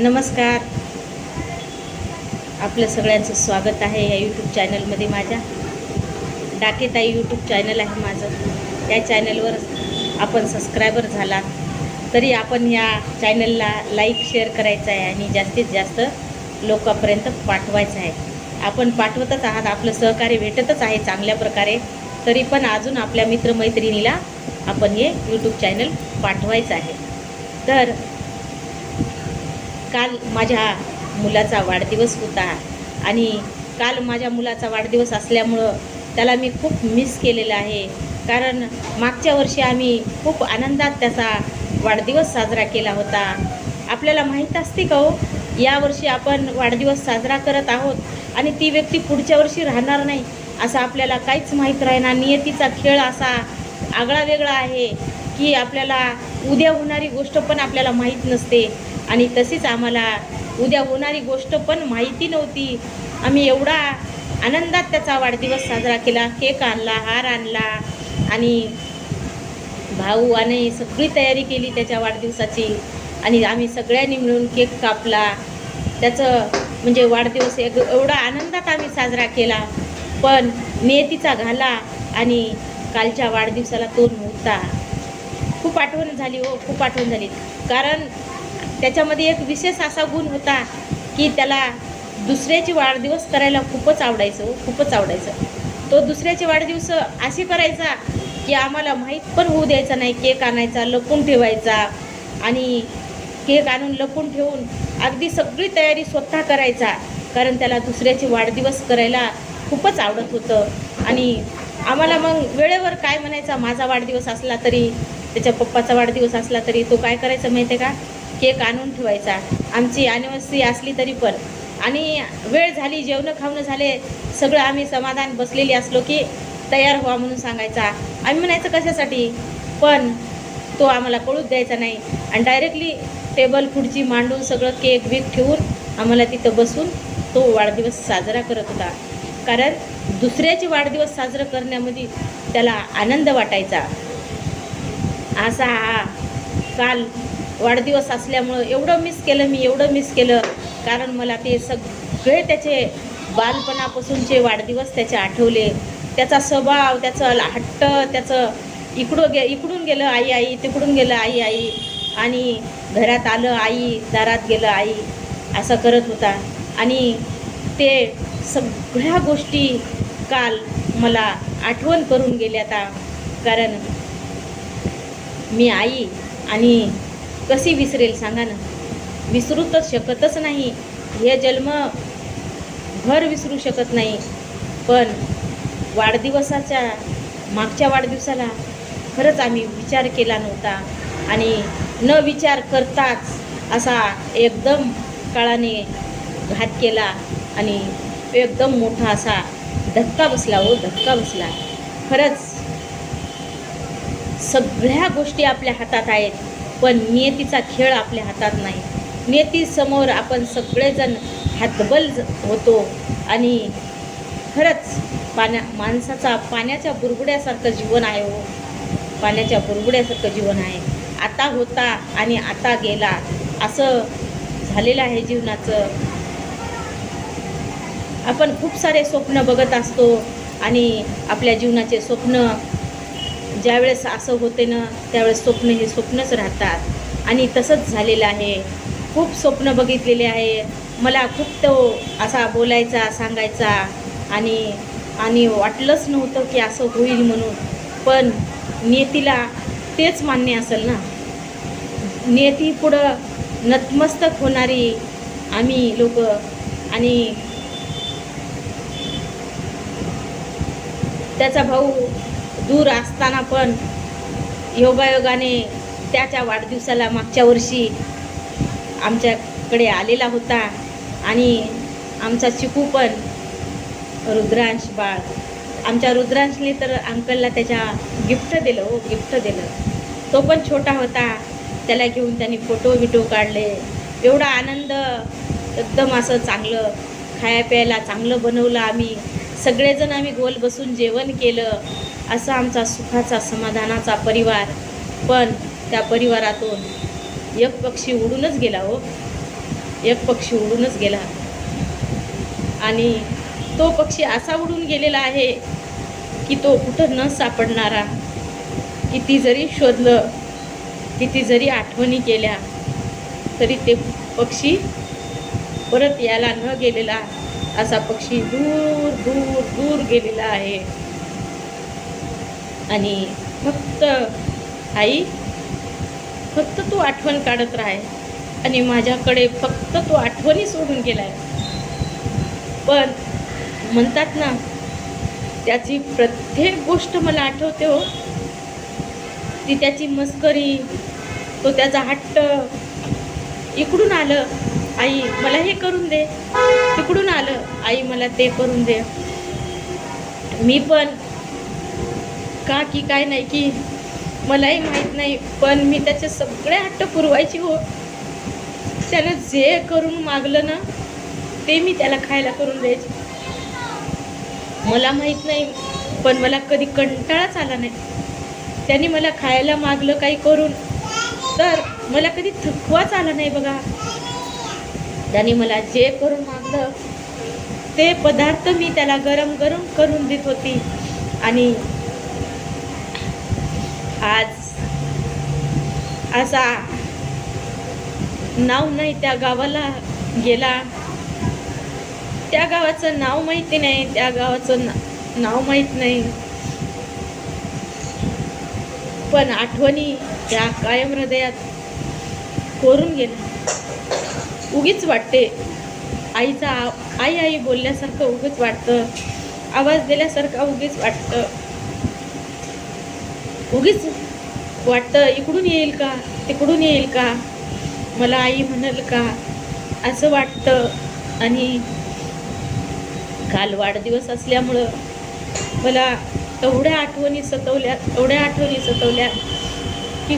नमस्कार. आपलं सगळ्यांचं स्वागत आहे या यूट्यूब चॅनलमध्ये माझ्या. डाकेताई यूट्यूब चॅनल आहे माझं. या चॅनलवर आपण सबस्क्रायबर झाला. तरी आपण या चॅनलला लाईक शेअर करायचं आहे आणि जास्तीत जास्त लोकांपर्यंत पाठवायचं आहे. आपण पाठवतच आहात आपलं सहकार्य भेटतच आहे चांगल्या प्रकारे. तरी पण अजून आपल्या मित्रमैत्रिणीला आपण हे यूट्यूब चॅनल पाठवायचं आहे. तर काल माझ्या मुलाचा वाढदिवस होता आणि काल माझ्या मुलाचा वाढदिवस असल्यामुळं त्याला मी खूप मिस केलेलं आहे. कारण मागच्या वर्षी आम्ही खूप आनंदात त्याचा वाढदिवस साजरा केला होता. आपल्याला माहीत असते का हो यावर्षी आपण वाढदिवस साजरा करत आहोत आणि ती व्यक्ती पुढच्या वर्षी राहणार नाही असं आपल्याला काहीच माहीत राहणार नियतीचा खेळ असा आगळा वेगळा आहे की आपल्याला उद्या होणारी गोष्ट पण आपल्याला माहीत नसते. आणि तशीच आम्हाला उद्या होणारी गोष्ट पण माहिती नव्हती. आम्ही एवढा आनंदात त्याचा वाढदिवस साजरा केला. केक आणला हार आणला आणि भाऊ आणि सगळी तयारी केली त्याच्या वाढदिवसाची. आणि आम्ही सगळ्यांनी मिळून केक कापला. त्याचं म्हणजे वाढदिवस एक एवढा आनंदात आम्ही साजरा केला. पण नियतीचा घाला आणि कालच्या वाढदिवसाला तो नव्हता. खूप आठवण झाली हो खूप आठवण झाली. कारण त्याच्यामध्ये एक विशेष असा गुण होता की त्याला दुसऱ्याचे वाढदिवस करायला खूपच आवडायचं खूपच आवडायचं. तो दुसऱ्याचे वाढदिवस असे करायचा की आम्हाला माहीत पण होऊ द्यायचा नाही केक आणायचा लपून ठेवायचा आणि केक आणून लपून ठेवून अगदी सगळी तयारी स्वतः करायचा. कारण त्याला दुसऱ्याचे वाढदिवस करायला खूपच आवडत होतं. आणि आम्हाला मग वेळेवर काय म्हणायचा माझा वाढदिवस असला तरी त्याच्या पप्पाचा वाढदिवस असला तरी तो काय करायचा माहिती आहे का? केक आणून ठेवायचा. आमची ॲनिव्हर्सरी असली तरी पण. आणि वेळ झाली जेवणं खावणं झाले सगळं आम्ही समाधान बसलेली असलो की तयार व्हा म्हणून सांगायचा. आम्ही म्हणायचं कशासाठी? पण तो आम्हाला कळूच द्यायचा नाही. आणि डायरेक्टली टेबल खुर्ची मांडून सगळं केक बीक ठेवून आम्हाला तिथं बसून तो वाढदिवस साजरा करत होता. कारण दुसऱ्याचे वाढदिवस साजरा करण्यामध्ये त्याला आनंद वाटायचा. असा हा काल वाढदिवस असल्यामुळं एवढं मिस केलं मी एवढं मिस केलं. कारण मला ते सगळे त्याचे बालपणापासूनचे वाढदिवस त्याचे आठवले त्याचा स्वभाव त्याचं हट्ट त्याचं इकडं गे इकडून गेलं आई आई तिकडून गेलं आई आई. आणि घरात आलं आई दारात गेलं आई असं करत होता. आणि ते सगळ्या गोष्टी काल मला आठवण करून गेल्या आता. कारण मी आई आणि कशी विसरेल सांगा ना. विसरू तर शकतच नाही. हे जन्म भर विसरू शकत नाही. पण वाढदिवसाच्या मागच्या वाढदिवसाला खरंच आम्ही विचार केला नव्हता. आणि न विचार करताच असा एकदम काळाने घात केला आणि एकदम मोठा असा धक्का बसला हो धक्का बसला. खरंच सगळ्या गोष्टी आपल्या हातात आहेत. पण नियतीचा खेळ आपल्या हातात नाही. नियतीसमोर आपण सगळेजण हातबल होतो आणि खरंच पाण्या माणसाचा पाण्याच्या बुरबुड्यासारखं जीवन आहे हो. पाण्याच्या बुरबुड्यासारखं जीवन आहे. आता होता आणि आता गेला. असं झालेलं आहे जीवनाचं. आपण खूप सारे स्वप्न बघत असतो आणि आपल्या जीवनाचे स्वप्न ज्यावेळेस असं होते ना त्यावेळेस स्वप्न हे स्वप्नच राहतात. आणि तसंच झालेलं आहे. खूप स्वप्न बघितलेले आहे. मला खूप तो असा बोलायचा सांगायचा आणि आणि वाटलंच नव्हतं की असं होईल म्हणून. पण नियतीला तेच मान्य असेल ना. नियती पुढं नतमस्तक होणारी आम्ही लोक आणि त्याचा भाऊ दूर असताना पण योगायोगाने त्याच्या वाढदिवसाला मागच्या वर्षी आमच्याकडे आलेला होता आणि आमचा चिकू पण रुद्रांश बाळ. आमच्या रुद्रांशने तर अंकलला त्याच्या गिफ्ट दिलं हो गिफ्ट दिलं. तो पण छोटा होता. त्याला घेऊन त्यांनी फोटो बिटो काढले. एवढा आनंद एकदम असं चांगलं खाया प्यायला चांगलं बनवलं आम्ही. सगळेजण आम्ही गोल बसून जेवण केलं. असा आमचा सुखाचा समाधानाचा परिवार. पण त्या परिवारातून एक पक्षी उडूनच गेला हो. एक पक्षी उडूनच गेला. आणि तो पक्षी असा उडून गेलेला आहे की तो कुठं न सापडणारा किती जरी शोधलं किती जरी आठवणी केल्या तरी ते पक्षी परत यायला न गेलेला असा पक्षी दूर दूर दूर गेलेला आहे. आणि फक्त आई फक्त तू आठवण काढत राहाय आणि माझ्याकडे फक्त तो आठवणी सोडून गेलाय. पण म्हणतात ना त्याची प्रत्येक गोष्ट मला आठवते हो. ती त्याची मस्करी तो त्याचा हट्ट. इकडून आलं आई मला हे करून दे. तिकडून आलं आई मला ते करून दे. मी पण का की काय नाही की मलाही माहीत नाही पण मी त्याचे सगळे हट्ट पुरवायची हो. त्यानं जे करून मागलं ना ते मी त्याला खायला करून द्यायचे. मला माहीत नाही पण मला कधी कंटाळाच आला नाही. त्यांनी मला खायला मागलं काही करून तर मला कधी थकवाच आला नाही बघा. त्याने मला जे करून मागलं ते पदार्थ मी त्याला गरम गरम करून देत होती. आणि आज असा नाव नाही त्या गावाला गेला. त्या गावाचं नाव माहिती नाही त्या गावाचं ना नाव माहीत नाही. पण आठवणी त्या कायम हृदयात कोरून गेल्या. उगीच वाटते. आईचा आई आई बोलल्यासारखं उगीच वाटतं. आवाज दिल्यासारखं उगीच वाटतं. उगीच वाटतं इकडून येईल का? तिकडून येईल का? मला आई म्हणाल का? असं वाटतं. आणि काल वाढदिवस असल्यामुळं मला एवढ्या आठवणी सतवल्या एवढ्या आठवणी सतवल्या की